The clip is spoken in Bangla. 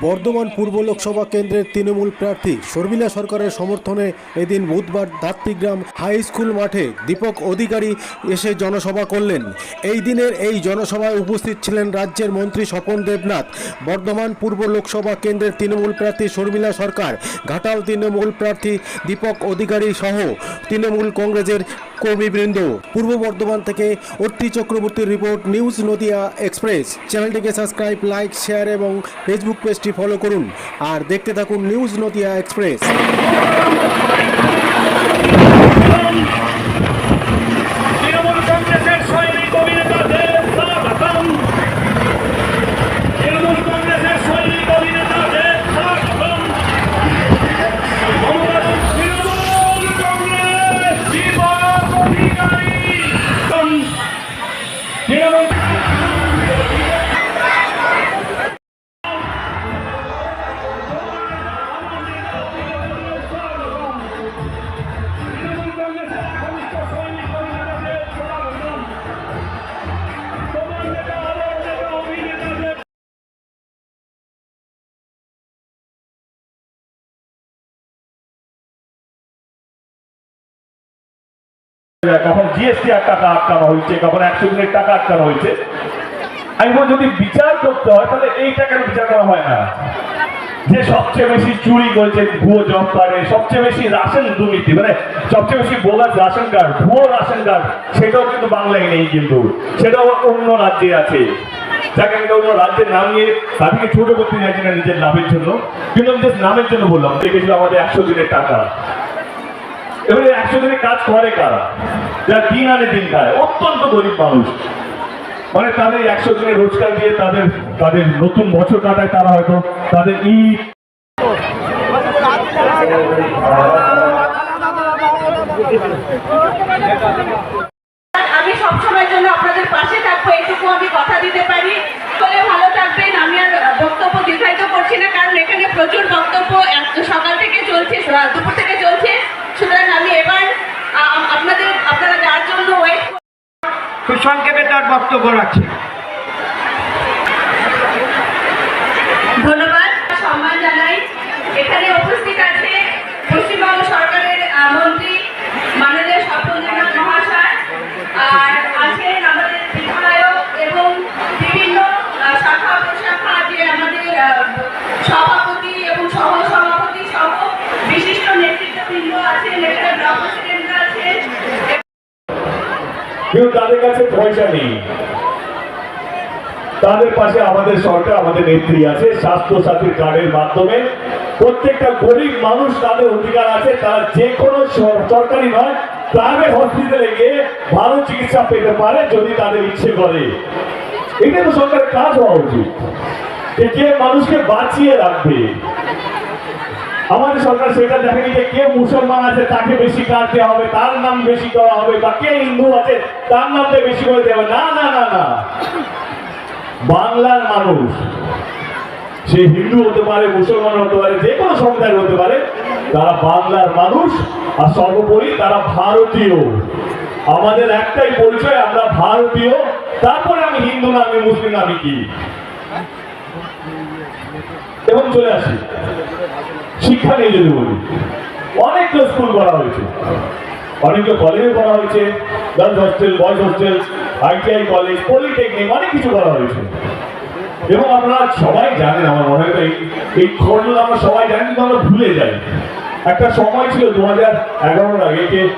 বর্ধমান পূর্ব লোকসভা কেন্দ্রের তৃণমূল প্রার্থী শর্মিলা সরকারের সমর্থনে এদিন বুধবার দাত্তিগ্রাম হাই স্কুল মাঠে দীপক অধিকারী এসে জনসভা করলেন। এই দিনের এই জনসভায় উপস্থিত ছিলেন রাজ্যের মন্ত্রী স্বপন দেবনাথ, বর্ধমান পূর্ব লোকসভা কেন্দ্রের তৃণমূল প্রার্থী শর্মিলা সরকার, ঘাটাল তৃণমূল প্রার্থী দীপক অধিকারী সহ তৃণমূল কংগ্রেসের কর্মীবৃন্দ। পূর্ব বর্ধমান থেকে অত্রি চক্রবর্তীর রিপোর্ট, নিউজ নদিয়া এক্সপ্রেস। চ্যানেলটিকে সাবস্ক্রাইব, লাইক, শেয়ার এবং ফেসবুক পেজটি ফলো করুন আর দেখতে থাকুন নিউজ নদিয়া এক্সপ্রেস। কখন জিএসটি টাকা আটকানো হয়েছে, কখন একশো দিনের টাকা আটকানো হয়েছে। যদি বিচার করতে হয়, তাহলে এই টাকার বিচার করা হয় না। যে সবচেয়ে বেশি চুরি করেছে ভুয়ো জব কার্ডে, সবচেয়ে বেশি রাশন দুর্নীতি মানে সবচেয়ে বেশি বোগাস রাশন কার্ড, ভুয়ো রাশন কার্ড, সেটাও কিন্তু বাংলায় নেই কিন্তু। সেটাও অন্য রাজ্যে আছে। যাকে আমি অন্য রাজ্যের নাম নিয়ে তাদেরকে ছোট করতে চাইছি না নিজের লাভের জন্য। কিন্তু আমি নামের জন্য বললাম দেখেছিল আমাদের একশো দিনের টাকা। এবারে একশো দিনে কাজ করে কারা? যারা দিন আনে দিন খায়। অত্যন্ত গরিব মানুষ। মানে তাদের একশো দিনের রোজগার দিয়ে তাদের তাদের নতুন বছর কাটায় তারা হয়তো তাদের ঈদ। আমি সবসময়ের জন্য আপনাদের পাশে থাকব, এটুকু আমি কথা দিতে পারি। ভালো থাকবেন। আমি আর বক্তব্য দীর্ঘায়িত খুব সংক্ষেপে তার বক্তব্য রাখছে। ধন্যবাদ। কিন্তু তাদের কাছে পয়সা নেই। তাদের পাশে আমাদের সরকার, আমাদের নেত্রী আছে স্বাস্থ্য সাথী কার্ডের মাধ্যমে। প্রত্যেকটা গরিব মানুষ তাদের অধিকার আছে, তারা যে কোনো সরকারি নয় প্রাইভেট হসপিটালে গিয়ে ভালো চিকিৎসা পেতে পারে যদি তাদের ইচ্ছে করে। এটা তো সরকারের কাজ হওয়া উচিত। যে মানুষকে বাঁচিয়ে রাখবে আমাদের সরকার সেটা দেখেনি যে কে মুসলমান আছে, তাকে বেশি কাজ দেওয়া হবে, তার নাম বেশি দেওয়া হবে, বা কে হিন্দু আছে, তার নামটা বেশি করে দেওয়া না না না না। বাংলার মানুষ, সে হিন্দু হতে পারে, মুসলমান হতে পারে, যে কোনো সম্প্রদায় হতে পারে, তারা বাংলার মানুষ, আর সর্বোপরি তারা ভারতীয়। আমাদের একটাই পরিচয়, আমরা ভারতীয়। তারপরে আমি হিন্দু না, আমি মুসলিম আমি কি? এবং চলে আসি। শিক্ষা নিয়ে যদি বলি অনেকগুলো স্কুল করা হয়েছে। অনেকগুলো কলেজে করা হয়েছে। Girls hostel boys hostel ITI college polytechnic অনেক কিছু করা হয়েছে। এবং আপনারা সবাই জানেন, আমার মনে হয় এই- খবরগুলো আমরা সবাই জানি, কিন্তু আমরা ভুলে যাই। একটা সময় ছিল দু হাজার এগারোর আগে